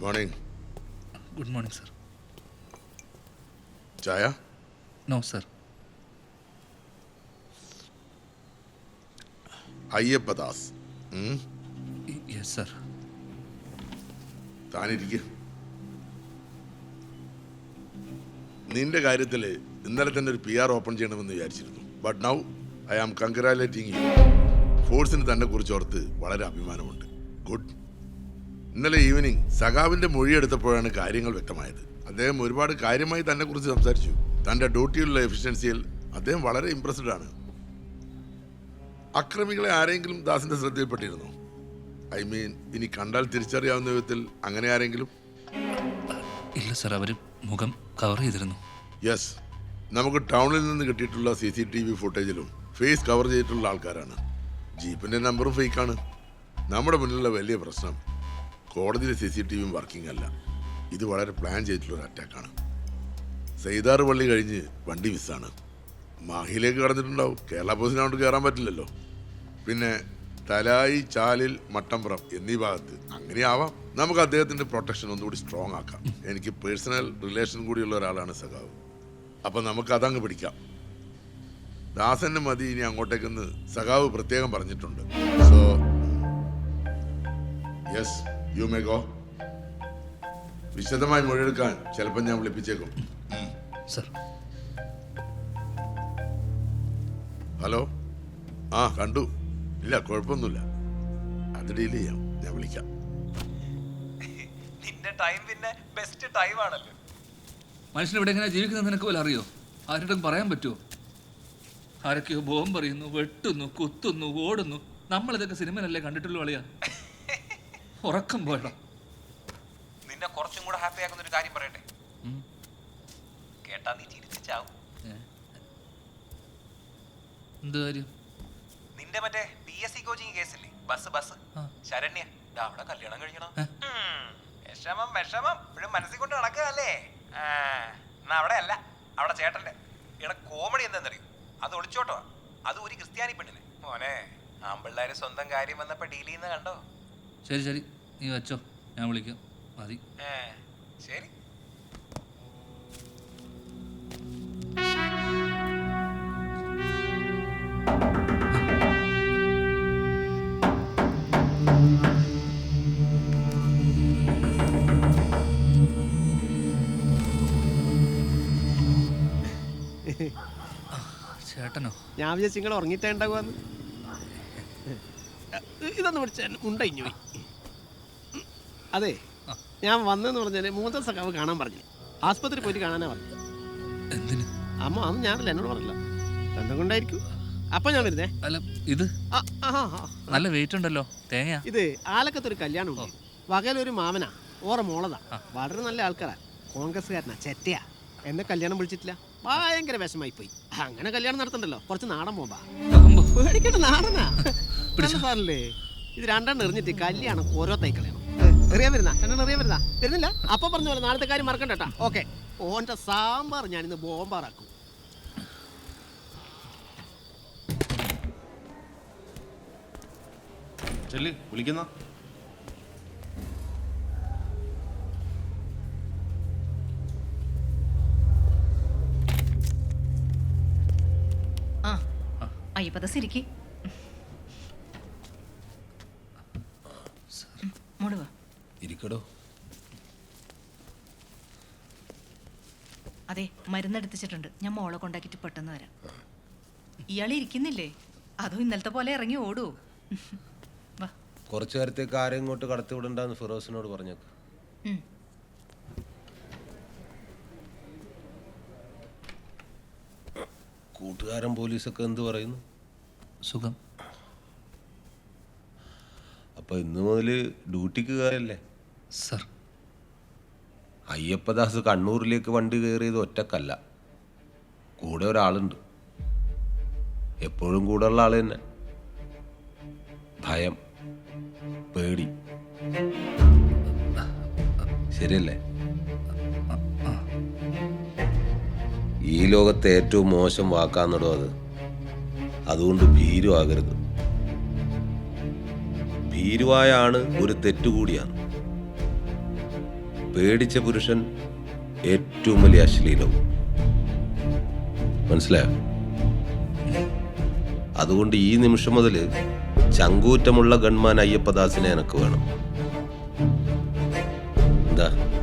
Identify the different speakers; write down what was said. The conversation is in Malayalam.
Speaker 1: Good morning
Speaker 2: good morning sir
Speaker 1: ചായ
Speaker 2: no sir
Speaker 1: Ayyappadas
Speaker 2: yes sir
Speaker 1: താനിരിക്കുക നിന്റെ കാര്യത്തിൽ ഇന്നലെ തന്നെ ഒരു പി ആർ ഓപ്പൺ ചെയ്യണമെന്ന് വിചാരിച്ചിരുന്നു. But now I am congratulating you ഫോഴ്സിന് തന്നെ കുറിച്ച് ഓർത്ത് വളരെ അഭിമാനമുണ്ട്. ഗുഡ് ഇന്നലെ ഈവനിങ് സഖാവിന്റെ മൊഴി എടുത്തപ്പോഴാണ് കാര്യങ്ങൾ വ്യക്തമായത്. അദ്ദേഹം ഒരുപാട് കാര്യമായി തന്നെ കുറിച്ച് സംസാരിച്ചു. തന്റെ ഡ്യൂട്ടിയിലുള്ള എഫിഷ്യൻസിയിൽ അദ്ദേഹം വളരെ ഇംപ്രസ്ഡ് ആണ്. അക്രമികളെ ആരെങ്കിലും ദാസിന്റെ ശ്രദ്ധയിൽപ്പെട്ടിരുന്നു? ഐ മീൻ ഇനി കണ്ടാൽ തിരിച്ചറിയാവുന്ന വിധത്തിൽ അങ്ങനെ ആരെങ്കിലും?
Speaker 2: ഇല്ല സർ അവർ മുഖം കവർ ചെയ്തിരുന്നു.
Speaker 1: യെസ് നമുക്ക് ടൗണിൽ നിന്ന് കിട്ടിയിട്ടുള്ള സി സി ടി വി ഫുട്ടേജിലും ഫേസ് കവർ ചെയ്തിട്ടുള്ള ആൾക്കാരാണ്. ജീപ്പിന്റെ നമ്പറും ഫേക്കാണ് നമ്മുടെ മുന്നിലുള്ള വലിയ പ്രശ്നം. കോടതിയിലെ സി സി ടി വിയും വർക്കിംഗ് അല്ല ഇത് വളരെ പ്ലാൻ ചെയ്തിട്ടുള്ളൊരു അറ്റാക്കാണ്. സെയ്താറ് പള്ളി കഴിഞ്ഞ് വണ്ടി മിസ്സാണ്. മാഹിയിലേക്ക് കടന്നിട്ടുണ്ടാവും. കേരള പോലീസിനെ കൊണ്ട് കയറാൻ പറ്റില്ലല്ലോ. പിന്നെ തലായി ചാലിൽ മട്ടമ്പുറം എന്നീ ഭാഗത്ത് അങ്ങനെയാവാം. നമുക്ക് അദ്ദേഹത്തിന്റെ പ്രൊട്ടക്ഷൻ ഒന്നുകൂടി സ്ട്രോങ് ആക്കാം. എനിക്ക് പേഴ്സണൽ റിലേഷൻ കൂടിയുള്ള ഒരാളാണ് സഖാവ്. അപ്പം നമുക്ക് അതങ്ങ് പിടിക്കാം. ദാസന് മതി ഇനി അങ്ങോട്ടേക്കെന്ന് സഖാവ് പ്രത്യേകം പറഞ്ഞിട്ടുണ്ട്. So yes you may go വിശദമായി മൊഴിയെടുക്കാൻ ചിലപ്പോൾ ഞാൻ വിളിപ്പിച്ചേക്കും.
Speaker 2: സർ.
Speaker 1: ഹലോ? ആ കണ്ടു. ഇല്ല കുഴപ്പമൊന്നുമില്ല. അത് ഡീൽ ചെയ്യാം. ഞാൻ വിളിക്കാം.
Speaker 3: നിന്റെ ടൈം പിന്നെ ബെസ്റ്റ് ടൈം ആണല്ലോ.
Speaker 2: മനുഷ്യൻ ഇവിടെ എങ്ങനെ ജീവിക്കുന്നത് നിനക്ക് പോലും അറിയോ? ആരോടും പറയാൻ പറ്റുമോ ആരൊക്കെയോ ബോംബ് പറയുന്നു വെട്ടുന്നു കുത്തുന്നു ഓടുന്നു. നമ്മളിതൊക്കെ സിനിമയിലല്ലേ കണ്ടിട്ടുള്ളൂ അളിയാ. ഉറക്കം പോയടാ.
Speaker 3: നിന്നെ കുറച്ചും കൂടെ ഹാപ്പി ആക്കുന്ന ഒരു കാര്യം പറയട്ടെ. കേട്ടാ നീ
Speaker 2: ചിരിച്ചാവും? എന്ത് കാര്യം?
Speaker 3: നിന്റെ മറ്റേ പി എസ് സി കോച്ചിങ് കേസില്ലേ ബസ് ബസ്. ശരണ്യ അവിടെ കല്യാണം കഴിക്കണം. വിഷമം വിഷമം. ഇപ്പോഴും മനസ്സിൽ കൊണ്ട് നടക്കുകയല്ലേ? എന്നാ അവിടെ അല്ല അവിടെ ചേട്ടന്റെ. ഇവിടെ കോമഡി എന്താണെന്നറിയോ അത് ഒളിച്ചോട്ടോ അത് ഒരു ക്രിസ്ത്യാനി പെണ്ണിന്. മോനെ ആമ്പിള്ളേര് സ്വന്തം കാര്യം വന്നപ്പോൾ ഡീൽ ചെയ്യുന്ന കണ്ടോ?
Speaker 2: ശരി ശരി. നീ വെച്ചോ. ഞാൻ വിളിക്കാം. മതി.
Speaker 3: ഏ, ശരി.
Speaker 2: ചേട്ടനോ?
Speaker 4: ഞാൻ വിചാരിച്ചു നിങ്ങൾ ഉറങ്ങിയിട്ടേ ഉണ്ടാകുമെന്ന് ഇതൊന്ന് പിടിച്ച ഉണ്ടോ പോയി. അതെ. ഞാൻ വന്നെന്ന് പറഞ്ഞാൽ മൂത്ത സഖാവ് കാണാൻ പറഞ്ഞു ആസ്പത്രി പോയിട്ട് കാണാനാ പറഞ്ഞു
Speaker 2: എന്തിന്?
Speaker 4: അമ്മ അന്ന് ഞാനല്ല എന്നോട് പറഞ്ഞില്ല. എന്തും കൊണ്ടായിരിക്കും. അപ്പൊ ഞാൻ വരുന്നേ.
Speaker 2: അല്ല ഇത്. നല്ല വെയിറ്റ് ഉണ്ടല്ലോ തേങ്ങ
Speaker 4: ഇത് ആലക്കത്തൊരു കല്യാണം ഉണ്ടോ വകയിലൊരു മാമനാ ഓറ മോളതാ. വളരെ നല്ല ആൾക്കാരാ. കോൺഗ്രസ്സുകാരനാ ചെറ്റയാ. എന്നെ കല്യാണം വിളിച്ചിട്ടില്ല. ഭയങ്കര വിഷമായി പോയി അങ്ങനെ കല്യാണം നടത്തണ്ടല്ലോ. കുറച്ച് നാടൻ പോകാം പേടിക്കട്ടെ നാടനാ. നല്ല സാറല്ലേ ഇത് രണ്ടെണ്ണം എറിഞ്ഞിട്ട് കല്യാണം ഓരോ തൈക്കളയണം എറിയാൻ വരുന്ന? രണ്ടെണ്ണം എറിയാൻ വരുന്ന? വരുന്നില്ല? അപ്പൊ പറഞ്ഞ പോലെ നാളത്തെ കാര്യം മറക്കണ്ടട്ടാ ഓക്കെ. ഓന്റെ സാമ്പാർ ഞാൻ ഇന്ന് ബോംബാറാക്കും.
Speaker 5: ചെല്ലി വിളിക്കുന്ന?
Speaker 6: അയ്യപ്പത സിരിക്കി. മുടുവ
Speaker 5: ഇരിക്കടോ.
Speaker 6: അതെ മരുന്നെടുത്തിച്ചിട്ടുണ്ട്. ഞാൻ മോളെ കൊണ്ടാക്കിട്ട് പെട്ടെന്ന് വരാം. ഇയാൾ ഇരിക്കുന്നില്ലേ? അതും ഇന്നലത്തെ പോലെ ഇറങ്ങി ഓടൂ. വാ.
Speaker 5: കുറച്ചു നേരത്തേക്ക് ആരെയും ഇങ്ങോട്ട് കടത്തി വിടണ്ടെന്ന് ഫിറോസിനോട് പറഞ്ഞേക്ക്. കൂട്ടുകാരൻ പോലീസൊക്കെ എന്ത് പറയുന്നു?
Speaker 2: സുഖം.
Speaker 5: അപ്പൊ ഇന്ന് മുതൽ ഡ്യൂട്ടിക്ക് കയറല്ലേ
Speaker 2: സർ.
Speaker 5: അയ്യപ്പദാസ് കണ്ണൂരിലേക്ക് വണ്ടി കയറിയത് ഒറ്റക്കല്ല. കൂടെ ഒരാളുണ്ട്. എപ്പോഴും കൂടെ ഉള്ള ആൾ തന്നെ. ഭയം പേടി. ശരിയല്ലേ? ഈ ലോകത്തെ ഏറ്റവും മോശം വാക്കാന്നിടോ അത്. അതുകൊണ്ട് ഭീരുവാകരുത്. ഭീരുവായ ആണ് ഒരു തെറ്റുകൂടിയാണ്. പേടിച്ച പുരുഷൻ ഏറ്റവും വലിയ അശ്ലീലവും. മനസ്സിലായോ? അതുകൊണ്ട് ഈ നിമിഷം മുതൽ ചങ്കൂറ്റമുള്ള ഗൺമാൻ അയ്യപ്പദാസിനെ എനക്ക് വേണം. എന്താ?